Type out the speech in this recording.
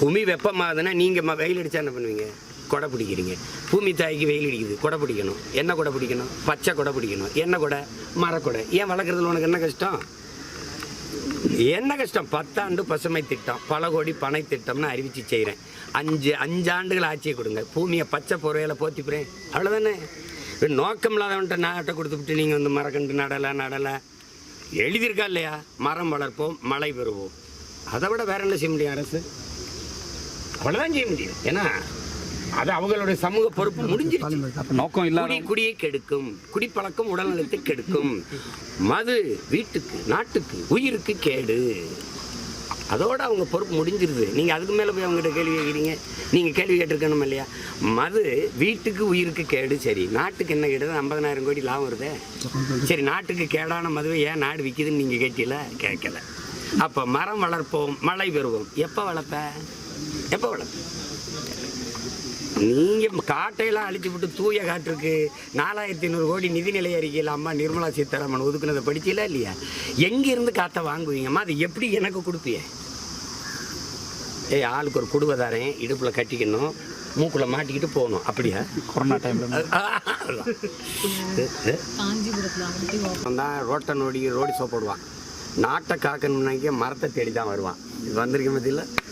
பூமி வெப்பமாகுதுன்னா நீங்கள் வெயில் அடித்தா என்ன பண்ணுவீங்க? கொடை பிடிக்கிறீங்க. பூமி தாய்க்கு வெயில் அடிக்குது. கொடை பிடிக்கணும். என்ன கொடை பிடிக்கணும்? பச்சை கொடை பிடிக்கணும். என்ன கொடை? மரக்கொடை. ஏன் வளர்க்குறதுல உனக்கு என்ன கஷ்டம்? என்ன கஷ்டம்? பத்தாண்டு பசுமை திட்டம். பல கோடி பனை திட்டம்னு அறிவிச்சு செய்கிறேன் அஞ்சு அஞ்சாண்டுகள் ஆட்சியை கொடுங்க. பூமியை பச்சை பொறையில் போத்திப்புறேன். அவ்வளோதானே இப்ப நோக்கம் இல்லாதவன்ட்ட நாட்டை கொடுத்துவிட்டு நீங்கள் வந்து மரக்கண்டு நடலை நடலை. எழுதியிருக்கா இல்லையா? மரம் வளர்ப்போம் மழை பெறுவோம். அதை விட வேற என்ன செய்ய முடியும் அரசு? அவ்வளோதான் செய்ய முடியும் ஏன்னா அது அவங்களுடைய சமூக பொறுப்பு முடிஞ்சிருச்சு. நோக்கம் இல்லாத குடி குடியை கெடுக்கும். குடிப்பழக்கம் உடல்நலத்தை கெடுக்கும். மது வீட்டுக்கு நாட்டுக்கு உயிருக்கு கேடு. அதோட அவங்க பொறுப்பு முடிஞ்சிருது. நீங்கள் அதுக்கு மேலே போய் அவங்ககிட்ட கேள்வி கேட்குறீங்க? நீங்கள் கேள்வி கேட்டிருக்கணும் இல்லையா? மது வீட்டுக்கு உயிருக்கு கேடு சரி. நாட்டுக்கு என்ன கேடு ஐம்பதனாயிரம் கோடி லாபம் வருதே. சரி நாட்டுக்கு கேடான மதுவை ஏன் நாடு விற்கிதுன்னு நீங்கள் கேட்டீல கேட்கல. அப்போ மரம் வளர்ப்போம் மழை பெறுவோம். எப்போ வளர்ப்ப? எப்போ வளர்ப்ப நீங்க காட்டையெல்லாம் அழிச்சு விட்டு தூய காற்றுக்கு நாலாயிரத்தி ஐநூறு கோடி நிதிநிலை அறிக்கையில் அம்மா நிர்மலா சீதாராமன் ஒதுக்குனதை படிச்சீங்களா இல்லையா? எங்க இருந்து காற்றை வாங்குவீங்கம்மா? அது எப்படி எனக்கு கொடுப்பிய? ஏய் ஆளுக்கு ஒரு குடுவை தரேன் இடுப்புல கட்டிக்கணும் மூக்குல மாட்டிக்கிட்டு போகணும். அப்படியா? கொரோனா டைம்ல தான் ரோட்டை நோடி ரோடி சோப் போடுவான். நாட்டை காக்கணும்னாக்க மரத்தை தேடி தான் வருவான். இது வந்திருக்க மத்தியில்